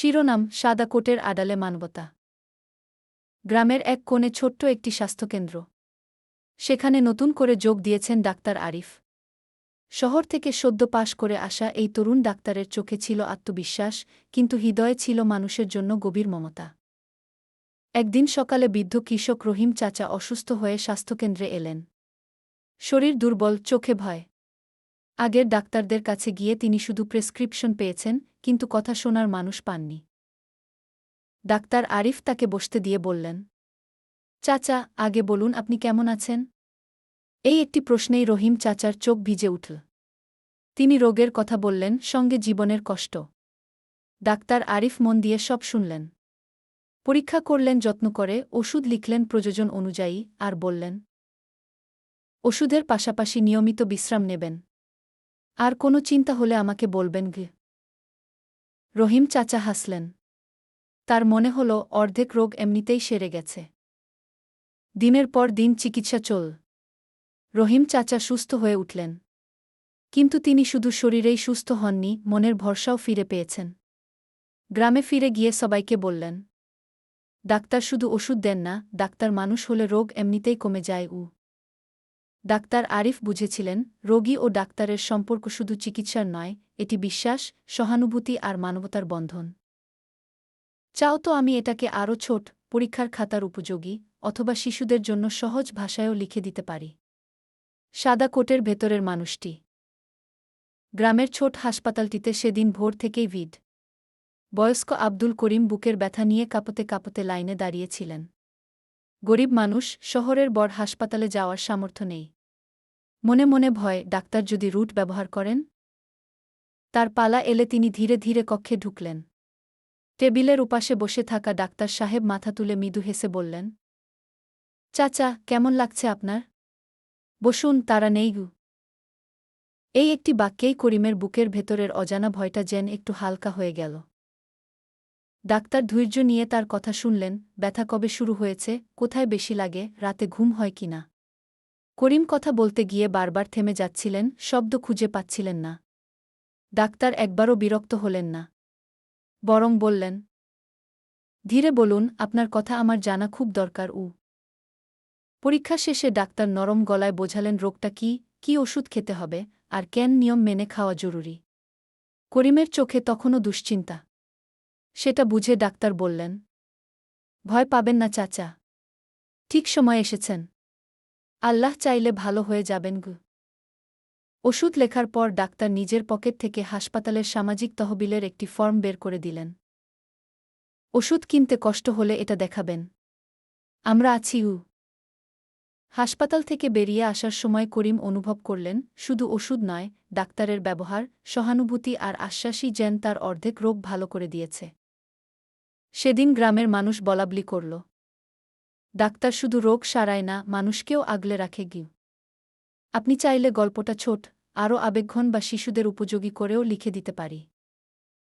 শিরোনাম, সাদা কোটের আড়ালে মানবতা। গ্রামের এক কোণে ছোট্ট একটি স্বাস্থ্যকেন্দ্র। সেখানে নতুন করে যোগ দিয়েছেন ডাক্তার আরিফ। শহর থেকে সদ্য পাশ করে আসা এই তরুণ ডাক্তারের চোখে ছিল আত্মবিশ্বাস, কিন্তু হৃদয়ে ছিল মানুষের জন্য গভীর মমতা। একদিন সকালে বৃদ্ধ কৃষক রহিম চাচা অসুস্থ হয়ে স্বাস্থ্যকেন্দ্রে এলেন। শরীর দুর্বল, চোখে ভয়। আগের ডাক্তারদের কাছে গিয়ে তিনি শুধু প্রেসক্রিপশন পেয়েছেন কিন্তু কথা শোনার মানুষ পাননি। ডাক্তার আরিফ তাকে বসতে দিয়ে বললেন, চাচা, আগে বলুন আপনি কেমন আছেন? এই একটি প্রশ্নেই রহিম চাচার চোখ ভিজে উঠল। তিনি রোগের কথা বললেন, সঙ্গে জীবনের কষ্ট। ডাক্তার আরিফ মন দিয়ে সব শুনলেন। পরীক্ষা করলেন, যত্ন করে ওষুধ লিখলেন প্রযোজন অনুযায়ী আর বললেন, ওষুধের পাশাপাশি নিয়মিত বিশ্রাম নেবেন। আর কোনো চিন্তা হলে আমাকে বলবেন গে। রহিম চাচা হাসলেন। তার মনে হল অর্ধেক রোগ এমনিতেই সেরে গেছে। দিনের পর দিন চিকিৎসা চল। রহিম চাচা সুস্থ হয়ে উঠলেন। কিন্তু তিনি শুধু শরীরেই সুস্থ হননি, মনের ভরসাও ফিরে পেয়েছেন। গ্রামে ফিরে গিয়ে সবাইকে বললেন, ডাক্তার শুধু ওষুধ দেন না, ডাক্তার মানুষ হলে রোগ এমনিতেই কমে যায় উ ডাক্তার আরিফ বুঝেছিলেন, রোগী ও ডাক্তারের সম্পর্ক শুধু চিকিৎসার নয়, এটি বিশ্বাস, সহানুভূতি আর মানবতার বন্ধন। চাও তো আমি এটাকে আরও ছোট, পরীক্ষার খাতার উপযোগী, অথবা শিশুদের জন্য সহজ ভাষায়ও লিখে দিতে পারি। সাদা কোটের ভেতরের মানুষটি। গ্রামের ছোট হাসপাতালটিতে সেদিন ভোর থেকেই ভিড। বয়স্ক আব্দুল করিম বুকের ব্যথা নিয়ে কাঁপতে কাঁপতে লাইনে দাঁড়িয়েছিলেন। গরিব মানুষ, শহরের বড় হাসপাতালে যাওয়ার সামর্থ্য নেই। মনে মনে ভয়, ডাক্তার যদি রুট ব্যবহার করেন? তার পালা এলে তিনি ধীরে ধীরে কক্ষে ঢুকলেন। টেবিলের উপাসে বসে থাকা ডাক্তার সাহেব মাথা তুলে মৃদু হেসে বললেন, চাচা, কেমন লাগছে আপনার? বসুন, তারা নেই গু। এই একটি বাক্যেই করিমের বুকের ভেতরের অজানা ভয়টা যেন একটু হালকা হয়ে গেল। ডাক্তার ধৈর্য নিয়ে তার কথা শুনলেন, ব্যথা কবে শুরু হয়েছে? কোথায় বেশি লাগে? রাতে ঘুম হয় কিনা করিম কথা বলতে গিয়ে বারবার থেমে যাচ্ছিলেন, শব্দ খুঁজে পাচ্ছিলেন না। ডাক্তার একবারও বিরক্ত হলেন না। বরং বললেন, ধীরে বলুন, আপনার কথা আমার জানা খুব দরকার উ পরীক্ষা শেষে ডাক্তার নরম গলায় বোঝালেন রোগটা কি কি ওষুধ খেতে হবে, আর কেন নিয়ম মেনে খাওয়া জরুরি। করিমের চোখে তখনও দুশ্চিন্তা। সেটা বুঝে ডাক্তার বললেন, ভয় পাবেন না, চাচা। ঠিক সময় এসেছেন। আল্লাহ চাইলে ভালো হয়ে যাবেন গু। ওষুধ লেখার পর ডাক্তার নিজের পকেট থেকে হাসপাতালের সামাজিক তহবিলের একটি ফর্ম বের করে দিলেন। ওষুধ কিনতে কষ্ট হলে এটা দেখাবেন। আমরা আছি উ। হাসপাতাল থেকে বেরিয়ে আসার সময় করিম অনুভব করলেন, শুধু ওষুধ নয়, ডাক্তারের ব্যবহার, সহানুভূতি আর আশ্বাসই যেন তার অর্ধেক রোগ ভালো করে দিয়েছে। সেদিন গ্রামের মানুষ বলাবলি করল ডাক্তার শুধু রোগ সারায় না, মানুষকেও আগলে রাখে গিয়ে আপনি চাইলে গল্পটা ছোট, আরও আবেগঘন বা শিশুদের উপযোগী করেও লিখে দিতে পারি।